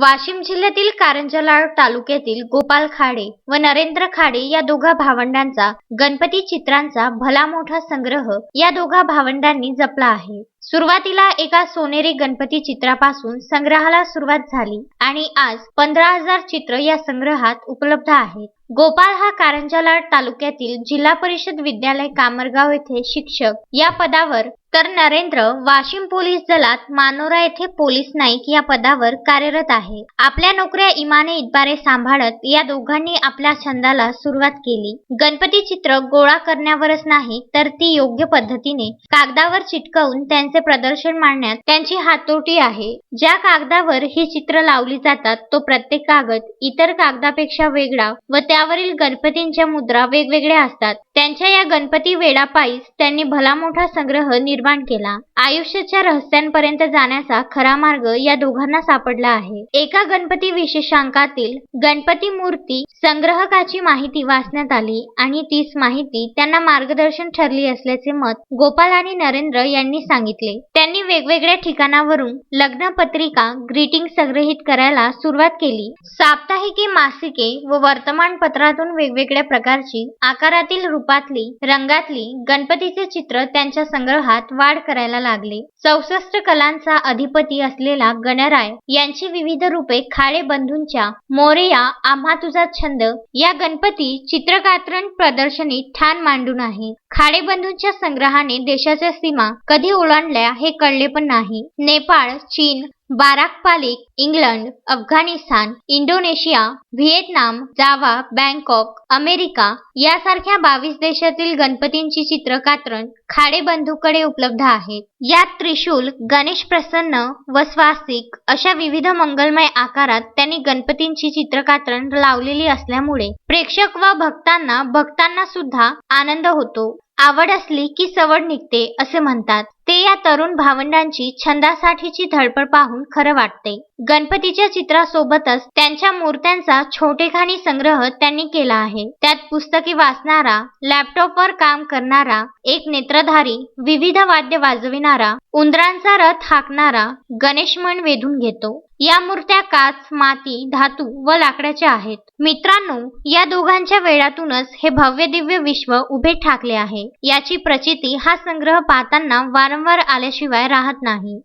वाशिम जिल्ह्यातील कारंजलाड तालुक्यातील गोपाल खाडे व नरेंद्र खाडे या दोघा भावंडांचा गणपती चित्रांचा भला मोठा संग्रह या दोघा भावंडांनी जपला आहे. सुरुवातीला एका सोनेरी गणपती चित्रापासून संग्रहाला सुरुवात झाली आणि आज पंधरा हजार चित्र या संग्रहात उपलब्ध आहेत. गोपाळ हा कारंजालाड तालुक्यातील जिल्हा परिषद विद्यालय कामरगाव येथे शिक्षक. या पदावर तर नरेंद्र वाशिम पोलीस दलात मानोरा येथे पोलीस नाईक या पदावर कार्यरत आहे. आपल्या नोकऱ्या इमाने इतबारे सांभाळत या दोघांनी आपल्या छंदाला सुरुवात केली. गणपती चित्र गोळा करण्यावरच नाही तर ती योग्य पद्धतीने कागदावर चिटकवून त्यांचे प्रदर्शन मांडण्यात त्यांची हातोटी आहे. ज्या कागदावर ही चित्र लावली जातात तो प्रत्येक कागद इतर कागदापेक्षा वेगळा व त्यावरील गणपतींच्या मुद्रा वेगवेगळ्या असतात. त्यांच्या या गणपती वेडापायीच त्यांनी भला मोठा संग्रह निर्माण केला. आयुष्याच्या रहस्यांपर्यंत जाण्याचा खरा मार्ग या दोघांना सापडला आहे. एका गणपती विशेषांकातील गणपती मूर्ती संग्रहकाची माहिती वाचण्यात आली आणि तीच माहिती त्यांना मार्गदर्शन ठरली असल्याचे मत गोपाल आणि नरेंद्र यांनी सांगितले. त्यांनी वेगवेगळ्या ठिकाणावरून लग्न पत्रिका ग्रीटिंग संग्रहित करायला सुरुवात केली. साप्ताहिके मासिके व वर्तमानपत्रातून वेगवेगळ्या प्रकारची आकारातील रूपातली रंगातली गणपतीचे चित्र त्यांच्या संग्रहात वाढ करायला लागले. चौसष्ट कलांचा अधिपती असलेला गणराय यांची विविध रूपे खाडे बंधूंच्या मोरया आम्हा तुझा छंद या गणपती चित्रकात्रण प्रदर्शनी ठाण मांडून आहे. खाडे बंधूंच्या संग्रहाने देशाच्या सीमा कधी ओलांडल्या हे कळले पण नाही. नेपाळ चीन बाराक पालिक England Afghanistan Indonesia Vietnam Java Bangkok America यासारख्या बावीस देशातील गणपतींची चित्रकात्रण खाडे बंधूकडे उपलब्ध आहेत यात त्रिशूल गणेश प्रसन्न व स्वास्तिक अशा विविध मंगलमय आकारात त्यांनी गणपतींची चित्रकात्रण लावलेली असल्यामुळे प्रेक्षक व भक्तांना भक्तांना सुद्धा आनंद होतो. आवड असली की सवड निघते असे म्हणतात. ते या तरुण भावंडांची छंदासाठीची धडपड पाहून खरं वाटते. गणपतीच्या चित्रासोबतच त्यांच्या मूर्त्यांचा छोटेखानी संग्रह त्यांनी केला आहे. त्यात पुस्तके वाचणारा लॅपटॉपवर काम करणारा एक नेत्रधारी विविध वाद्य वाजविणारा उंदरांचा रथ हाकणारा गणेश मन वेधून घेतो. या मूर्त्या काच माती धातू व लाकडाच्या आहेत. मित्रांनो या दोघांच्या वेळातूनच हे भव्य दिव्य विश्व उभे ठाकले आहे. याची प्रचिती हा संग्रह पाहताना वारंवार आल्याशिवाय राहत नाही.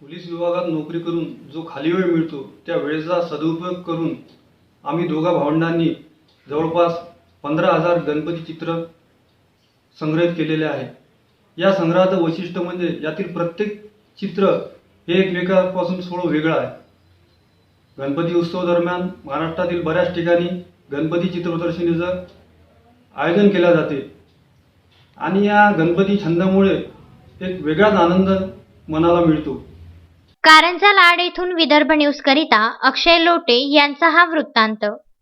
पोलीस विभागात नोकरी करून जो खाली वेळ मिळतो त्या वेळेचा सदुपयोग करून आम्ही दोघा भावंडांनी जवळपास पंधरा हजार गणपती चित्र संग्रहित केलेले आहे. या संग्रहाचं वैशिष्ट्य म्हणजे यातील प्रत्येक चित्र हे एकमेकापासून थोडं वेगळं आहे. गणपती उत्सव दरम्यान महाराष्ट्रातील बऱ्याच ठिकाणी गणपती चित्र प्रदर्शनीचं आयोजन केले जाते. आणि या गणपती छंदामुळे एक वेगळाच आनंद मनाला मिळतो. कारंजा लाड येथून विदर्भ न्यूज करिता अक्षय लोटे यांचा हा वृत्तांत.